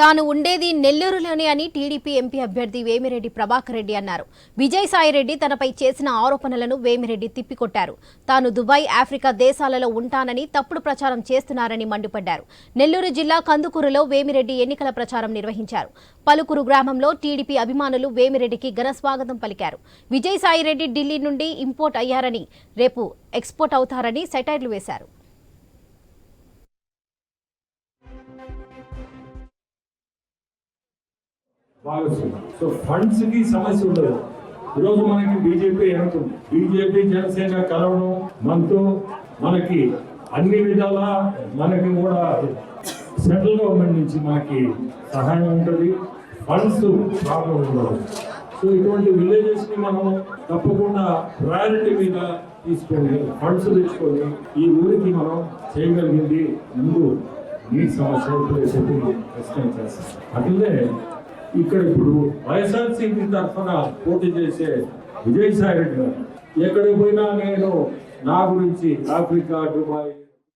తాను ఉండేది నెల్లూరులోనే అని టీడీపీ ఎంపీ అభ్యర్థి వేమిరెడ్డి ప్రభాకర్ రెడ్డి అన్నారు. విజయసాయిరెడ్డి తనపై చేసిన ఆరోపణలను వేమిరెడ్డి తిప్పికొట్టారు. తాను దుబాయ్ ఆఫ్రికా దేశాలలో ఉంటానని తప్పుడు ప్రచారం చేస్తున్నారని మండిపడ్డారు. నెల్లూరు జిల్లా కందుకూరులో వేమిరెడ్డి ఎన్నికల ప్రచారం నిర్వహించారు. పలుకురు గ్రామంలో టీడీపీ అభిమానులు వేమిరెడ్డికి ఘన స్వాగతం పలికారు. విజయసాయిరెడ్డి ఢిల్లీ నుండి ఇంపోర్ట్ అయ్యారని రేపు ఎక్స్పోర్ట్ అవుతారని సెటైర్లు వేశారు. భాగస్వామి సో ఫండ్స్కి సమస్య ఉండదు. ఈరోజు మనకి బీజేపీ ఏమవుతుంది బీజేపీ జనసేన కలవడం మనతో మనకి అన్ని విధాల మనకి కూడా సెంట్రల్ గవర్నమెంట్ నుంచి మనకి సహాయం ఉంటుంది. ఫండ్స్ ప్రాబ్లం ఉండదు. సో ఇటువంటి విలేజెస్ని మనం తప్పకుండా ప్రయారిటీ మీద తీసుకొని ఫండ్స్ తెచ్చుకొని ఈ ఊరికి మనం చేయగలిగింది ముందు నీటి సమస్య ఇప్పుడే చెప్పి ఎక్స్టెండ్ చేస్తాం ఇక్కడ ఇప్పుడు వైఎస్ఆర్సీపీ తరఫున పోటీ చేసే విజయసాయి రెడ్డి గారు ఎక్కడికి పోయినా నేను నా గురించి ఆఫ్రికా దుబాయ్